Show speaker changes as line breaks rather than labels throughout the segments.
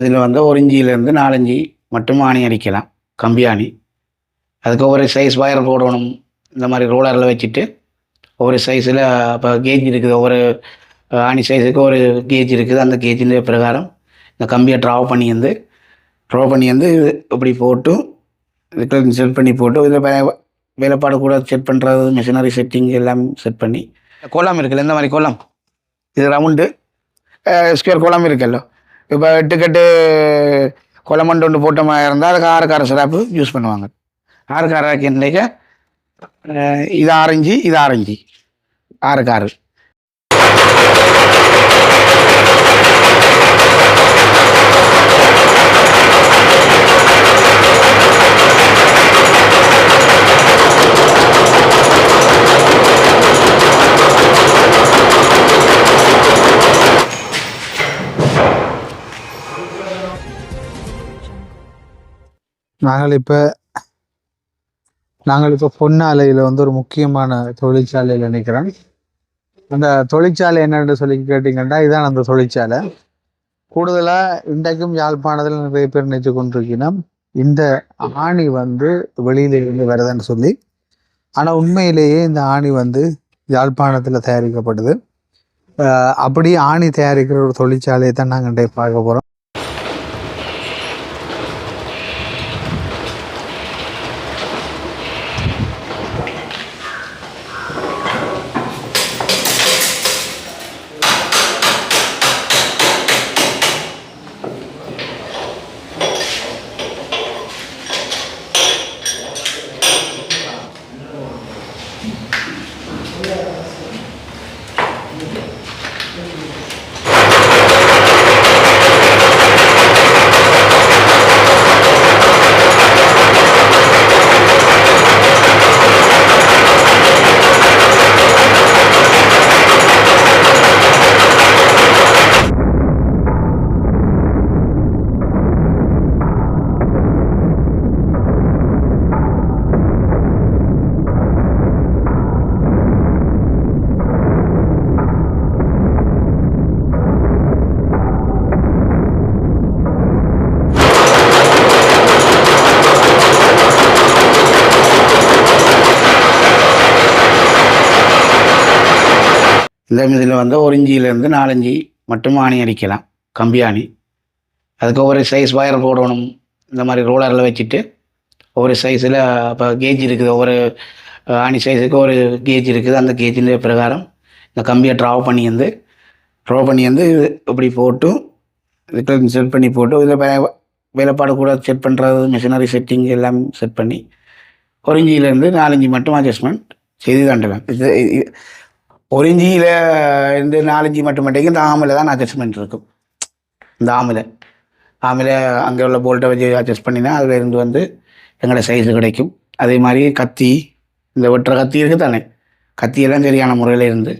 இதில் வந்து ஒரு இஞ்சியிலேருந்து நாலஞ்சு மட்டும் ஆணி அடிக்கலாம் கம்பி ஆணி. அதுக்கு ஒவ்வொரு சைஸ் வயர் போடணும் இந்த மாதிரி ரோலரில் வச்சுட்டு ஒவ்வொரு சைஸில் இப்போ கேஜ் இருக்குது ஒவ்வொரு ஆணி சைஸுக்கு ஒரு கேஜ் இருக்குது. அந்த கேஜின் பிரகாரம் இந்த கம்பியை ட்ரா பண்ணி வந்து ட்ரா பண்ணி வந்து இப்படி போட்டு இதுக்கு செட் பண்ணி போட்டு இதில் வேலைப்பாடு கூட செட் பண்ணுறது மிஷினரி செட்டிங் எல்லாம் செட் பண்ணி கோலம் இருக்குல்ல இந்த மாதிரி கோலம்? இது ரவுண்டு ஸ்கொயர் கோலம் இருக்குல்லோ? இப்போ டிக்கெட்டு குழம்பு குளமண்டு ஒன்று போட்ட மாதிரி இருந்தால் அதுக்கு ஆறு சிராப்பு யூஸ் பண்ணுவாங்க. ஆறு கார இது ஆரஞ்சு இது ஆரஞ்சு. ஆறு
நாங்கள் இப்போ நாங்கள் இப்போ பொன்னாலையில் வந்து ஒரு முக்கியமான தொழிற்சாலையில் நிற்கிறோம் அந்த தொழிற்சாலை என்னென்று சொல்லி கேட்டிங்கன்னா இதுதான் அந்த தொழிற்சாலை. கூடுதலாக இன்றைக்கும் யாழ்ப்பாணத்தில் நிறைய பேர் நினைத்து கொண்டிருக்கணும் இந்த ஆணி வந்து வெளியில இருந்து வருதுன்னு சொல்லி. ஆனால் உண்மையிலேயே இந்த ஆணி வந்து யாழ்ப்பாணத்தில் தயாரிக்கப்படுது அப்படி ஆணி தயாரிக்கிற ஒரு தொழிற்சாலையை தான் நாங்கள் இன்றைய பார்க்க போகிறோம்
இந்த இதில் வந்து ஒரு இஞ்சியிலேருந்து நாலஞ்சு மட்டும் ஆணி அடிக்கலாம் கம்பி ஆணி. அதுக்கு ஒவ்வொரு சைஸ் வயர் போடணும். இந்த மாதிரி ரோலரில் வச்சுட்டு ஒவ்வொரு சைஸில் இப்போ கேஜ் இருக்குது. ஒவ்வொரு ஆணி சைஸுக்கு ஒரு கேஜ் இருக்குது. அந்த கேஜின் பிரகாரம் இந்த கம்பியை ட்ரா பண்ணி வந்து ட்ரா பண்ணி வந்து இப்படி போட்டு இதுக்கு செட் பண்ணி போட்டு இதில் வே- வேலைப்பாடு கூட செட் பண்ணுறது மிஷினரி செட்டிங் எல்லாம் செட் பண்ணி ஒரு இஞ்சியிலேருந்து நாலஞ்சு மட்டும் அட்ஜஸ்ட்மெண்ட் செய்து தாண்டுவேன் இது- ஒரு இஞ்சியில் இருந்து நாலஞ்சு மட்டும் மட்டும் இந்த ஆமில் தான் அட்ஜஸ்ட்மெண்ட் இருக்கும். இந்த ஆமில். ஆமில் அங்கே உள்ள போல்ட்டை வச்சு அட்ஜஸ்ட் பண்ணினா அதில் இருந்து வந்து எங்களோட சைஸு கிடைக்கும். அதே மாதிரி கத்தி இந்த வெட்டுற கத்தி இருக்குது தானே கத்தியெல்லாம் சரியான முறையில் இருந்து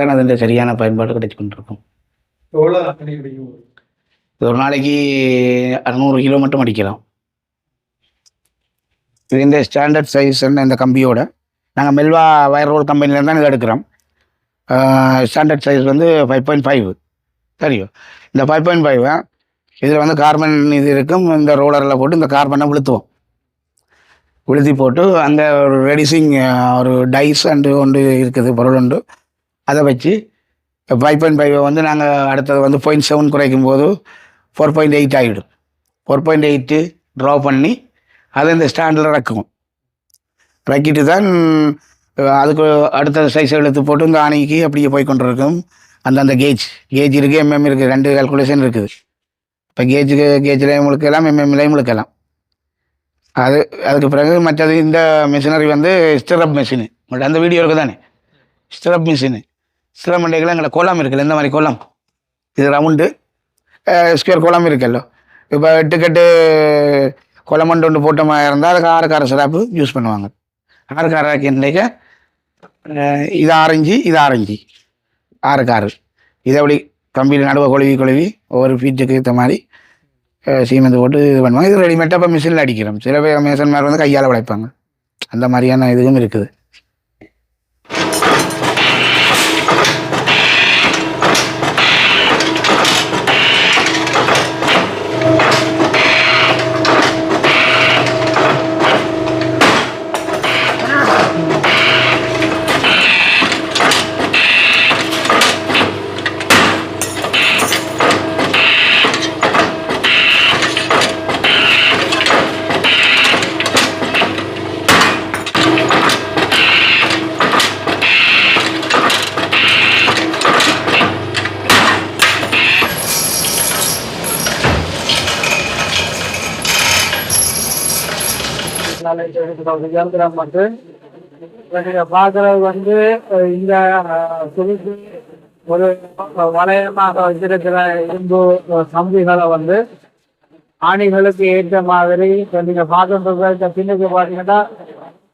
தான் அதில் சரியான பயன்பாடு கிடைச்சு கொண்டிருக்கும் இது ஒரு நாளைக்கு அறுநூறு கிலோ மட்டும் அடிக்கலாம். இது இந்த ஸ்டாண்டர்ட் சைஸ் இந்த கம்பியோட? நாங்கள் மெல்வா வயர் ரோல் கம்பெனிலேருந்து தான் இதை எடுக்கிறோம். ஸ்டாண்டர்ட் சைஸ் வந்து ஃபைவ் பாயிண்ட் ஃபைவ் சரியோ? இந்த ஃபைவ் பாயிண்ட் ஃபைவ் இதில் வந்து கார்பன் இது இருக்கும். இந்த ரோலரில் போட்டு இந்த கார்பனை விழுத்துவோம். விழுத்தி போட்டு அந்த ஒரு ரெடிசிங் ஒரு டைஸ் அண்டு ஒன்று இருக்குது பொருள் உண்டு அதை வச்சு ஃபைவ் பாயிண்ட் ஃபைவ் வந்து நாங்கள் அடுத்தது வந்து பாயிண்ட் செவன் குறைக்கும் போது ஃபோர் பாயிண்ட் எயிட் ஆகிடும் ஃபோர் பாயிண்ட் எயிட்டு ட்ரா பண்ணி அதை இந்த ஸ்டாண்டில் இறக்குவோம். இறக்கிட்டு தான் அதுக்கு அடுத்த சைஸ் எடுத்து போட்டு இந்த ஆணைக்கு அப்படியே போய் கொண்டிருக்கும். அந்தந்த கேஜ் கேஜ் இருக்குது எம்எம் இருக்குது ரெண்டு கால்குலேஷன் இருக்குது இப்போ கேஜுக்கு கேஜ்லேயும் முழுக்கலாம் எம்எம்லேயும் முழுக்கலாம். அது அதுக்கு பிறகு மற்றது இந்த மிஷினரி வந்து ஸ்டிரப் மிஷினு பட் அந்த வீடியோ இருக்குது தானே ஸ்டிரப் மிஷினு ஸ்டிரப் மண்டைகள் எங்களை கோலம் இருக்குல்ல இந்த மாதிரி கோலம். இது ரவுண்டு ஸ்கொயர் கோலம் இருக்குல்லோ. இப்போ எட்டு கட்டு குளமண்டு ஒன்று போட்ட மாதிரி இருந்தால் அதுக்கு ஆறு கார சிராப்பு யூஸ் பண்ணுவாங்க. ஆறு கார கிண்டைக்க இது ஆரஞ்சு இது ஆரஞ்சு ஆறு காரு இதை அப்படி கம்பியில் நடுவை கொழுவி கொழுவி ஒவ்வொரு ஃபீட்டுக்கு ஏற்ற மாதிரி சீமெண்ட் போட்டு இது பண்ணுவாங்க இது ரெடிமேட்டாக இப்போ மிஷினில் அடிக்கிறோம் சில பேர் மேசன்மார் வந்து கையால் உழைப்பாங்க அந்த மாதிரியான இதுவும் இருக்குது
காலேஜ் இருக்கிற இயந்திரம் வந்து நீங்கள் பார்க்குறது வந்து இந்த அஹ், ஒரு வளையமாக வச்சிருக்கிற இரும்பு அஹ், கம்பிகளை வந்து ஆணிகளுக்கு ஏற்ற மாதிரி நீங்கள் நீங்க பின்னுக்கு பார்த்தீங்கன்னா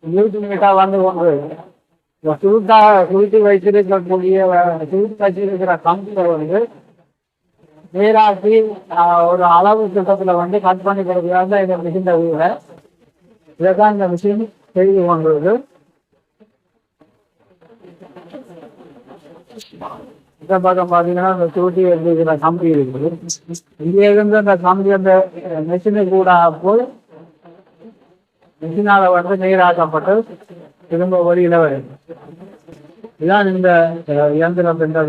நீட்டு நீட்டாக வந்து கொண்டு இந்த சுருட்டா சுருட்டி வச்சிருக்கக்கூடிய சுருட்டி வச்சிருக்கிற கம்பிகள் வந்து நீராக்கி ஒரு அளவு திட்டத்தில் வந்து கட் பண்ணி கொடுக்குறாங்க இந்த மிகுந்த வீர இதைதான் இந்த மிஷின் செய்து கொண்டது இந்த பக்கம் பாத்தீங்கன்னா இந்த சுருட்டி வச்சிருக்கிற கம்பி இருக்குது. இங்கே இருந்து அந்த கம்பி அந்த மிஷினு கூட போய் மிஷினால வந்து நீராக்கப்பட்டு திரும்ப வழியில் வருது. இதுதான் இந்த இயந்திரம் என்ற